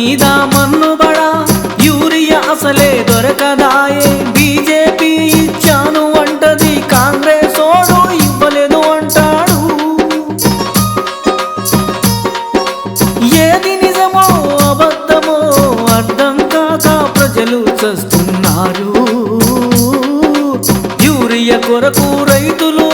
మీద మన్నుబడ యూరియా అసలే దొరకదాయే. బీజేపీ ఇచ్చాను అంటది కాంగ్రెస్ ఓడు ఇవ్వలేదు అంటాడు. ఏది నిజమో అబద్ధమో అర్థం కాక ప్రజలు చస్తున్నారు. యూరియా కొరకు రైతులు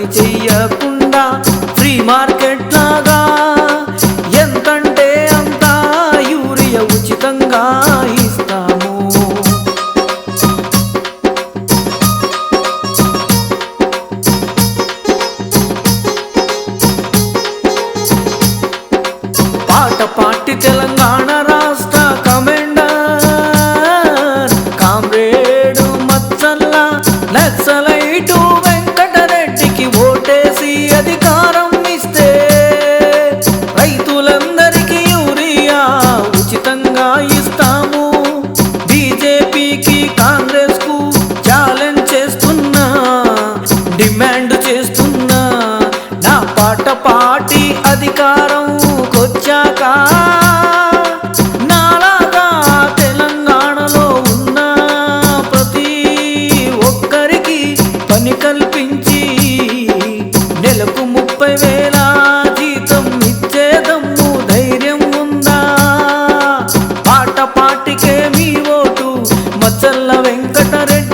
పని చెయ్యకుండా ఫ్రీ మార్కెట్ లాగా. ఎంతంటే అంత యూరియా ఉచితంగా ఇస్తాము. పాట పాటి తెలంగాణ అధికారం కొచ్చాక నాలాగా తెలంగాణలో ఉన్న ప్రతి ఒక్కరికి పని కల్పించి నెలకు ముప్పై వేల జీతం ఇచ్చేదమ్ము ధైర్యం ఉందా? పాట పాటికే మీ ఓటు మచ్చల్ల వెంకటరెడ్డి